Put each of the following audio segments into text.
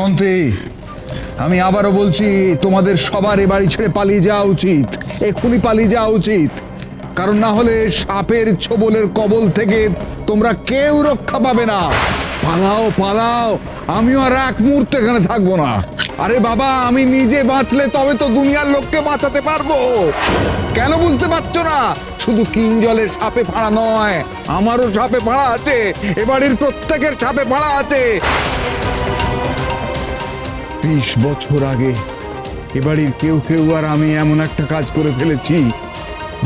মন্ত্রী, আমি আবারও বলছি, তোমাদের সবার এ বাড়ি ছেড়ে পালিয়ে যাওয়া উচিত, এক্ষুনি পালিয়ে যাওয়া উচিত। কারণ না হলে সাপের ছোবলের কবল থেকে তোমরা কেউ রক্ষা পাবে না। পালাও পালাও, আমিও আর এক মুহূর্ত এখানে থাকব না। আরে বাবা, আমি নিজে বাঁচলে তবে তো দুনিয়ার লোককে বাঁচাতে পারব। কেন বুঝতে পারছ না? শুধু কিঞ্জলের সাপে ফাড়া নয়, আমারও সাপে ফাড়া আছে, এ বাড়ির প্রত্যেকের সাপে ফাড়া আছে। ত্রিশ বছর আগে এবাড়ির কেউ কেউ আর আমি এমন একটা কাজ করে ফেলেছি,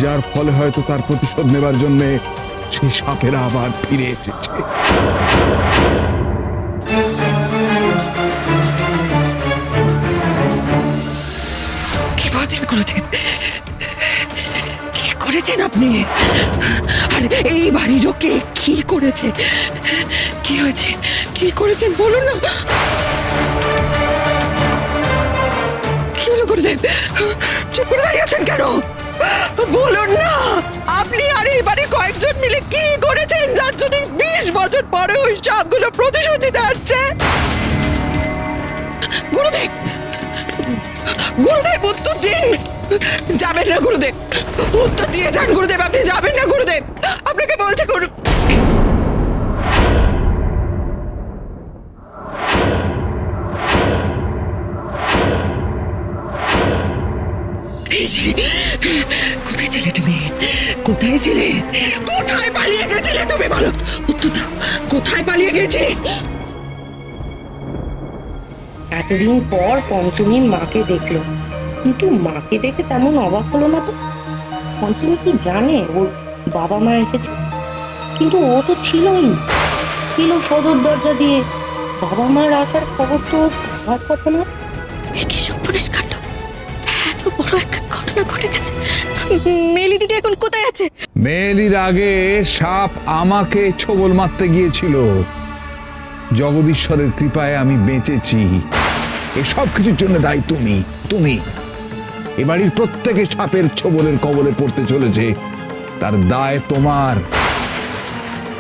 যার ফলে হয়তো তার প্রতিশোধ নেবার জন্য সেই সাপেরা আবার ফিরে এসেছে। কি বলছেন গুরুদেব কি করেছেন আপনি? আর এই বাড়ির ওকে কি করেছে? কি হয়েছে? কি করেছেন বলুন না। কি চুপ করে দাঁড়িয়ে আছেন কেন? বলুন না! আপনি আর এই বাড়ির কয়েকজন মিলে কি করেছেন যার জন্য বিশ বছর পরে ওই সাপগুলো প্রতিশোধ দিতে আসছে? গুরুদেব! গুরুদেব, উত্তর দিন! যাবেন না গুরুদেব! উত্তর দিয়ে যান গুরুদেব, আপনি যাবেন না কোথায় ছিলে তুমি? কোথায় ছিলে? কোথায় পালিয়ে গেছিলে তুমি বলো? উত্তর দাও কোথায় পালিয়ে গেছিলে এতদিন পর পঞ্চমী মাকে দেখল। কিন্তু মাকে দেখে তেমন অবাক হলো না তো। পঞ্চমী কি জানে? ওর বাবা মা এসেছে। কিন্তু ও তো ছিলই ছিল সদর দরজা দিয়ে। বাবা মার আসার খবর তো আমার কথা না। কি সব কাণ্ড এত বড় একটা ঘটনা ঘটে গেছে মেলি দিদি এখন কোথায় আছে? মেলির আগে সাপ আমাকে ছোবল মারতে গিয়েছিল। জগদীশ্বরের কৃপায় আমি বেঁচেছি। এসব কিছুর জন্য দায়ী তুমি তুমি। এ বাড়ির প্রত্যেকে সাপের ছোবলের কবলে পড়তে চলেছে। তার দায় তোমার।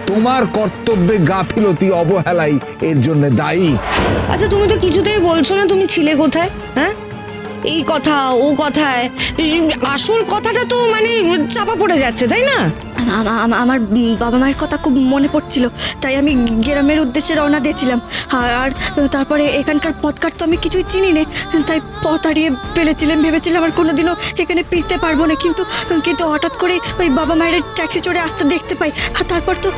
তোমার কর্তব্যে গাফিলতি অবহেলাই এর জন্য দায়ী। আচ্ছা তুমি তো কিছুতেই বলছো না তুমি ছিলে কোথায় হ্যাঁ? এই কথা, ও কথায়। আসল কথাটা তো মানে চাপা পড়ে যাচ্ছে, তাই না? আম- আম- আমার বাবা মায়ের কথা খুব মনে পড়ছিল, তাই আমি গ্রামের উদ্দেশ্যে রওনা দিয়েছিলাম। আর তারপরে এখানকার পথঘাট তো আমি কিছুই চিনি না, তাই পথ হারিয়ে ফেলেছিলাম ভেবেছিলাম আর কোনোদিনও এখানে ফিরতে পারব না। কিন্তু কিন্তু হঠাৎ করে ওই বাবা মায়ের ট্যাক্সি চড়ে আসতে দেখতে পাই, আর তারপর তো